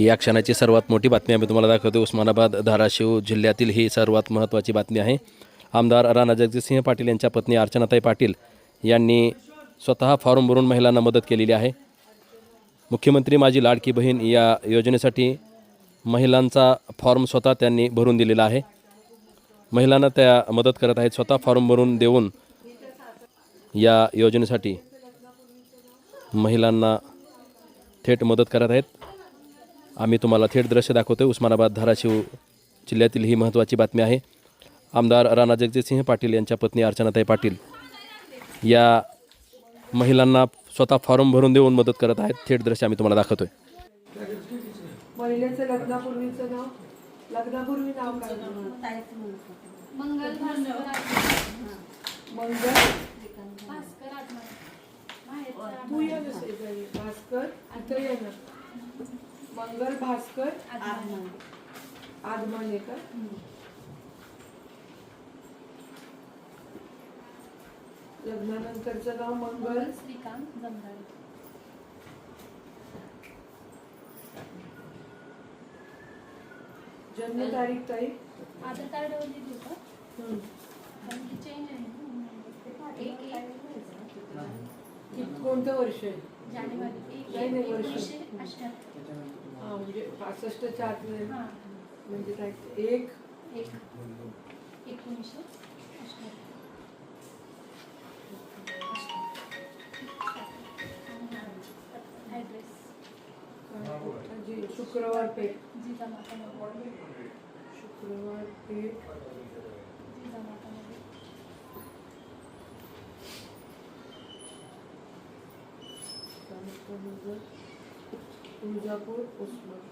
ही या क्षणाची सर्वात मोठी बातमी आम्ही तुम्हाला दाखवतो उस्मानाबाद धाराशिव जिल्ह्यातील ही सर्वात महत्त्वाची बातमी आहे. आमदार राणा जगजितसिंह पाटील यांच्या पत्नी अर्चनाताई पाटील यांनी स्वतः फॉर्म भरून महिलांना मदत केलेली आहे. मुख्यमंत्री माझी लाडकी बहीण या योजनेसाठी महिलांचा फॉर्म स्वतः त्यांनी भरून दिलेला आहे. महिलांना त्या मदत करत आहेत. स्वतः फॉर्म भरून देऊन या योजनेसाठी महिलांना थेट मदत करत आहेत. आम्ही तुम्हाला थेट दृश्य दाखवतोय. उस्मानाबाद धाराशिव जिल्ह्यातील ही महत्त्वाची बातमी आहे. आमदार राणा जगजितसिंह पाटील यांच्या पत्नी अर्चनाताई पाटील या महिलांना स्वतः फॉर्म भरून देऊन मदत करत आहेत. थेट दृश्य आम्ही तुम्हाला दाखवतोय. महिलेचं लग्नापूर्वीचं नाव लग्नापूर्वी नाव काय मंगल भास्कर मंगल. भास्कर आत्मा तू ये ना शेजारी. भास्कर इथं ये ना. मंगल भास्कर आदमाने. का लग्नानंतरचं नाव मंगल. मंगल श्रीकांत जमदाडे जन्म तारीख ताई? आधार कार्डवर दिली का? हम्म. कारण की चेंज आहे ना एक एक. कित- कोणतं वर्ष आहे? जानेवारी. एक नाही, नाही, वर्ष. एकोणीसशे अठ्ठ्याहत्तर. म्हणजे पासष्टच्या आतमध्ये. हां. म्हणजे काय एक? एक. एकोणीसशे म्हणजे शुक्रवार पेठ. जिजामाता नगर शुक्रवार पेठ. जिजामाता नगर तालुका तुळजापूर उस्मान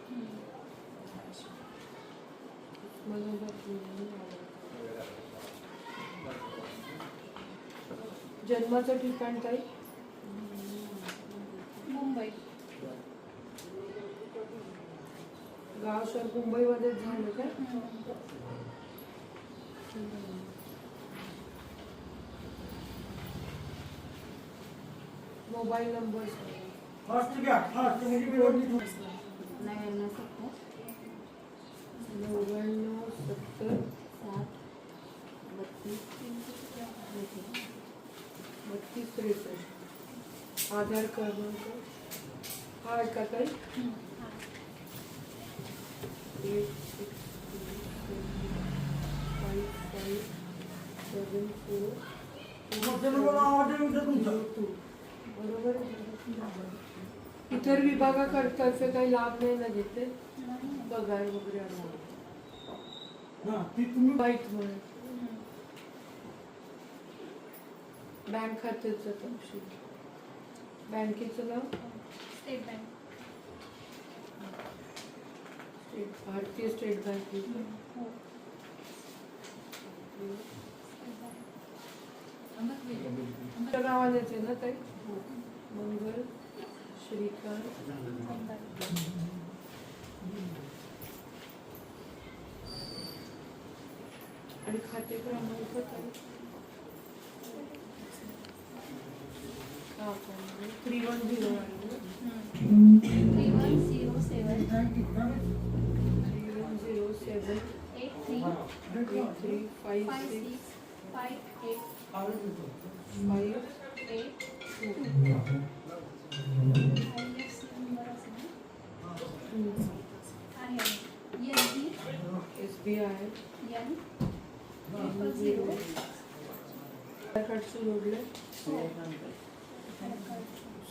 जन्माचं ठिकाण काय मुंबई गाव सर मुंबईमध्येच झालं काय मोबाईल नंबर नव्याण्णव सत्तर बत्तीस त्रेसष्ट आधार क्रमांक हा का काही eight six five five seven four तुमचं इतर विभागाकर्तर्फे काही लाभ नाही ना घेते? पगार वगैरे असं वाईट म्हणून बँक खात्याचं तपशील बँकेचं नाव? स्टेट बँक भारतीय स्टेट बँक हो. तुमच्या गावानेच आहे ना ताई? मंगल श्रीकांत आणि खाते क्रमांक ताई three one zero three one zero seven three one zero seven eight three three five six five eight five eight number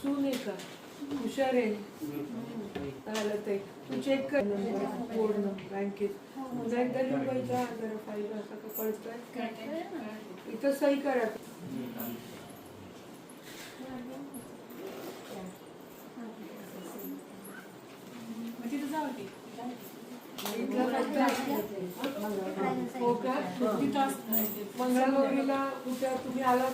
सून का हुशार आहे आलं ते तू चेक कर पूर्ण बँकेत पुन्हा एकदा लिहून पाहिजे जरा फाईल असं कळतंय इथं सही करा इथलं फक्त- हो का मंगळागौरीला हो उद्या तुम्ही आला